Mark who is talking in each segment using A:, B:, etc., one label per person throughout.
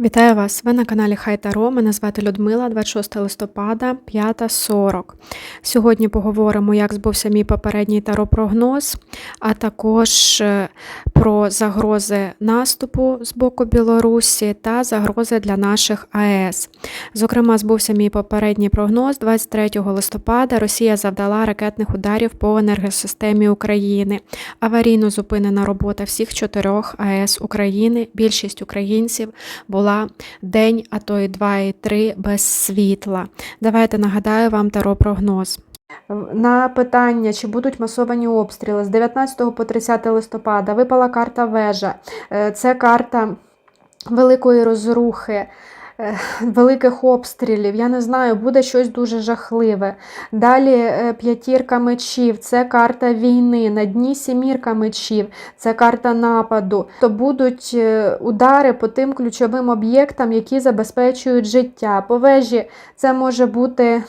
A: Вітаю вас! Ви на каналі Хай Таро. Мене звати Людмила, 26 листопада, 5.40. Сьогодні поговоримо, як збувся мій попередній таро-прогноз, а також е, про загрози наступу з боку Білорусі та загрози для наших АЕС. Зокрема, збувся мій попередній прогноз 23 листопада. Росія завдала ракетних ударів по енергосистемі України. Аварійно зупинена робота всіх чотирьох АЕС України. Більшість українців була день, а то й два, і три без світла. Давайте нагадаю вам таро прогноз. На питання, чи будуть масовані обстріли з 19 по 30 листопада випала карта вежа. Е, Це карта великої розрухи. Е, Великих обстрілів, я не знаю, буде щось дуже жахливе. Далі е, п'ятірка мечів, це карта війни. На дні сімірка мечів, це карта нападу. То будуть е, удари по тим ключовим об'єктам, які забезпечують життя. По вежі це може бути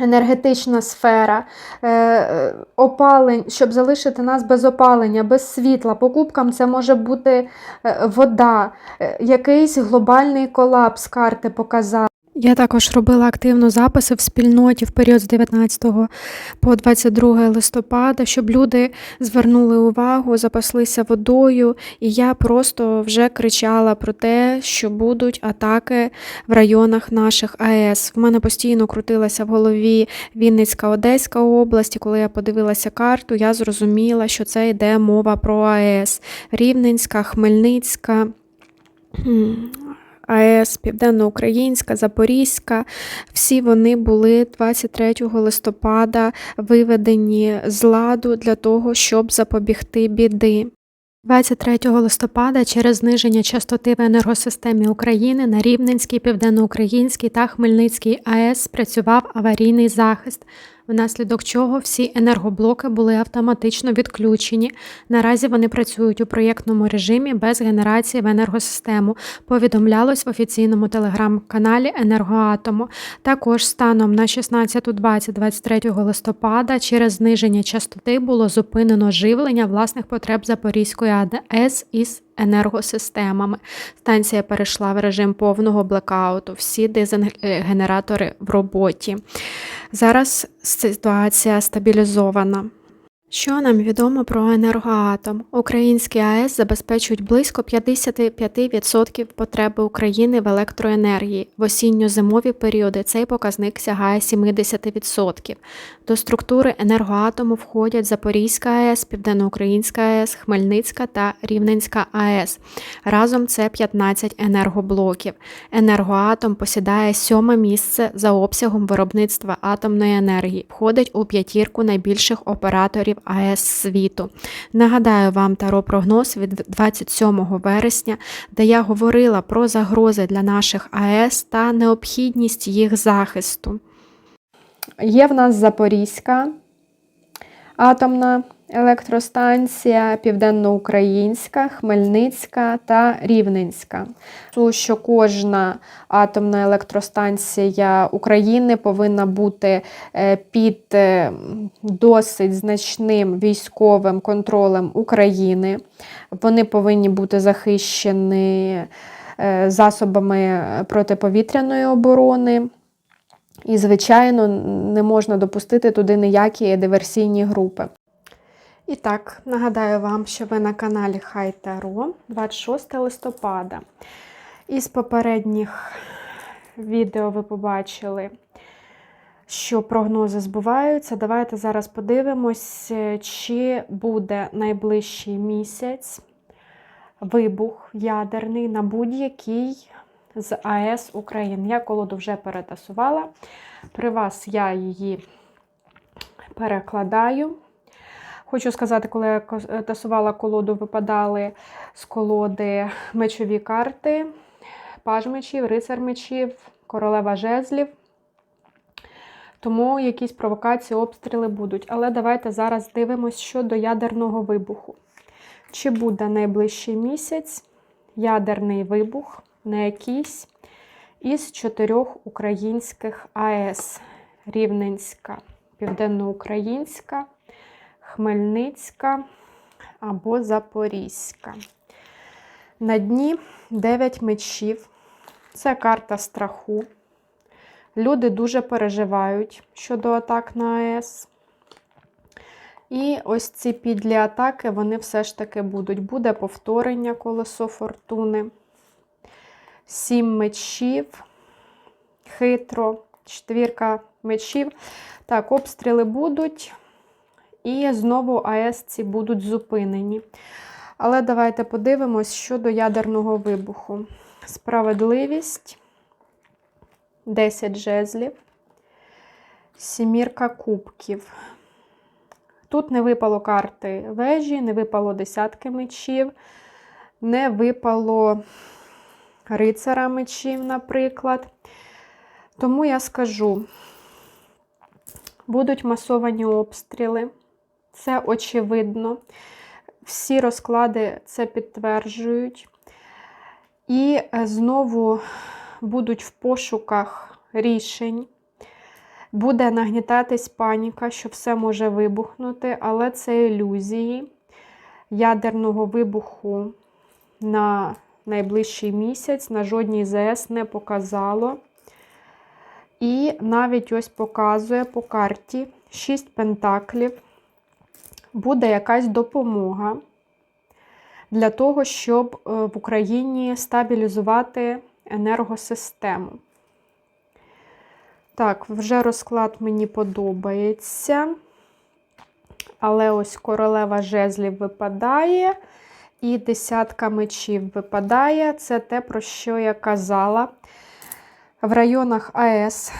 A: енергетична сфера, е, е, опалень, щоб залишити нас без опалення, без світла. Покупкам це може бути е, вода, якийсь глобальний колапс карти показав. Я також робила активно записи в спільноті в період з 19 по 22 листопада, щоб люди звернули увагу, запаслися водою, і я просто вже кричала про те, що будуть атаки в районах наших АЕС. В мене постійно крутилася в голові Вінницька, Одеська область. І коли я подивилася карту, я зрозуміла, що це йде мова про АЕС. Рівненська, Хмельницька. АЕС, Південноукраїнська, Запорізька, всі вони були 23 листопада виведені з ладу для того, щоб запобігти біди. 23 листопада через зниження частоти в енергосистемі України на Рівненській, Південноукраїнській та Хмельницькій АЕС спрацював аварійний захист, внаслідок чого всі енергоблоки були автоматично відключені. Наразі вони працюють у проєктному режимі без генерації в енергосистему. Повідомлялось в офіційному телеграм-каналі Енергоатому. Також станом на 16.20 23 листопада через зниження частоти було зупинено живлення власних потреб Запорізької АДС із енергосистемами. Станція перейшла в режим повного блекауту. Всі дизель-генератори в роботі. Зараз ситуація стабілізована. Що нам відомо про енергоатом? Українські АЕС забезпечують близько 55% потреби України в електроенергії. В осінньо-зимові періоди цей показник сягає 70%. До структури енергоатому входять Запорізька АЕС, Південноукраїнська АЕС, Хмельницька та Рівненська АЕС. Разом це 15 енергоблоків. Енергоатом посідає сьоме місце за обсягом виробництва атомної енергії. Входить у п'ятірку найбільших операторів АЕС світу. Нагадаю вам таро-прогноз від 27 вересня, де я говорила про загрози для наших АЕС та необхідність їх захисту. Є в нас Запорізька атомна електростанція, Південноукраїнська, Хмельницька та Рівненська. Тому що кожна атомна електростанція України повинна бути е, під е, досить значним військовим контролем України. Вони повинні бути захищені е, засобами протиповітряної оборони. І, звичайно, не можна допустити туди ніякі диверсійні групи. І так, нагадаю вам, що ви на каналі Хай Таро 26 листопада. Із попередніх відео ви побачили, що прогнози збуваються. Давайте зараз подивимось, чи буде найближчий місяць вибух ядерний на будь-який з АЕС України. Я колоду вже перетасувала. При вас я її перекладаю. Хочу сказати, коли я тасувала колоду, випадали з колоди мечові карти, паж мечів, рицар мечів, королева жезлів. Тому якісь провокації, обстріли будуть. Але давайте зараз дивимося щодо ядерного вибуху. Чи буде найближчий місяць ядерний вибух на якійсь із чотирьох українських АЕС: Рівненська, Південноукраїнська, Хмельницька або Запорізька. На дні 9 мечів, Це карта страху. Люди дуже переживають щодо атак на АЕС. І ось ці підлі атаки, вони все ж таки будуть. Буде повторення колесо фортуни. Сім мечів, хитро, четвірка мечів. Так, обстріли будуть. І знову АЕС ці будуть зупинені. Але давайте подивимось щодо ядерного вибуху. Справедливість, 10 жезлів, сімірка кубків. Тут не випало карти вежі, не випало десятки мечів, не випало рицара мечів, наприклад. Тому я скажу, будуть масовані обстріли. Це очевидно. Всі розклади це підтверджують. І е, знову будуть в пошуках рішень. Буде нагнітатись паніка, що все може вибухнути, але це ілюзії ядерного вибуху на найближчий місяць на жодній ЗС не показало. І навіть ось показує по карті 6 пентаклів. Буде якась допомога для того, щоб е, в Україні стабілізувати енергосистему. Так, вже розклад мені подобається. Але ось королева жезлів випадає, і десятка мечів випадає. Це те, про що я казала. В районах АЕС,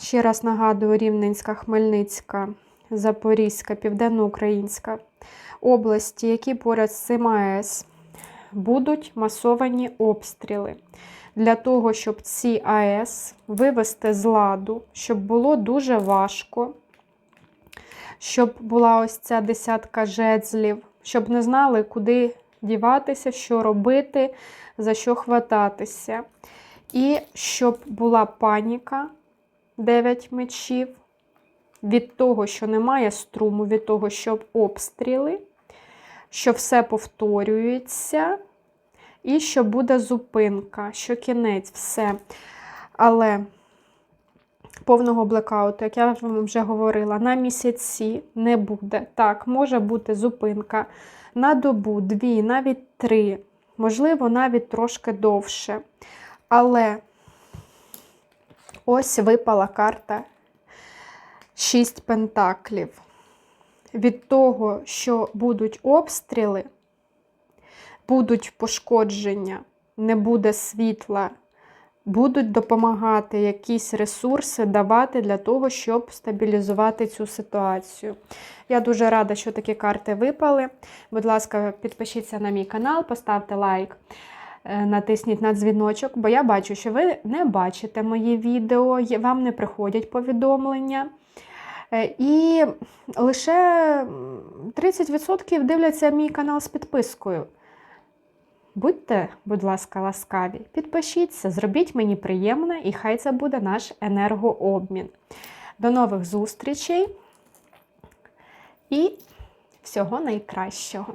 A: ще раз нагадую, Рівненська, Хмельницька, Запорізька, Південноукраїнська області, які поряд з цим АЕС, будуть масовані обстріли для того, щоб ці АЕС вивести з ладу, щоб було дуже важко, щоб була ось ця десятка жезлів, щоб не знали, куди діватися, що робити, за що хвататися. І щоб була паніка 9 мечів від того, що немає струму, від того, що обстріли, що все повторюється. І що буде зупинка, що кінець, все. Але повного блекауту, як я вам вже говорила, на місяці не буде. Так, може бути зупинка на добу, дві, навіть три, можливо, навіть трошки довше. Але ось випала карта 6 пентаклів. Від того, що будуть обстріли будуть пошкодження, не буде світла, будуть допомагати якісь ресурси давати для того, щоб стабілізувати цю ситуацію. Я дуже рада, що такі карти випали. Будь ласка, підпишіться на мій канал, поставте лайк. Е, Натисніть на дзвіночок, бо я бачу, що ви не бачите мої відео, вам не приходять повідомлення. Е, І лише 30% дивляться мій канал з підпискою. Будьте, будь ласка, ласкаві, підпишіться, зробіть мені приємно, і хай це буде наш енергообмін. До нових зустрічей і всього найкращого!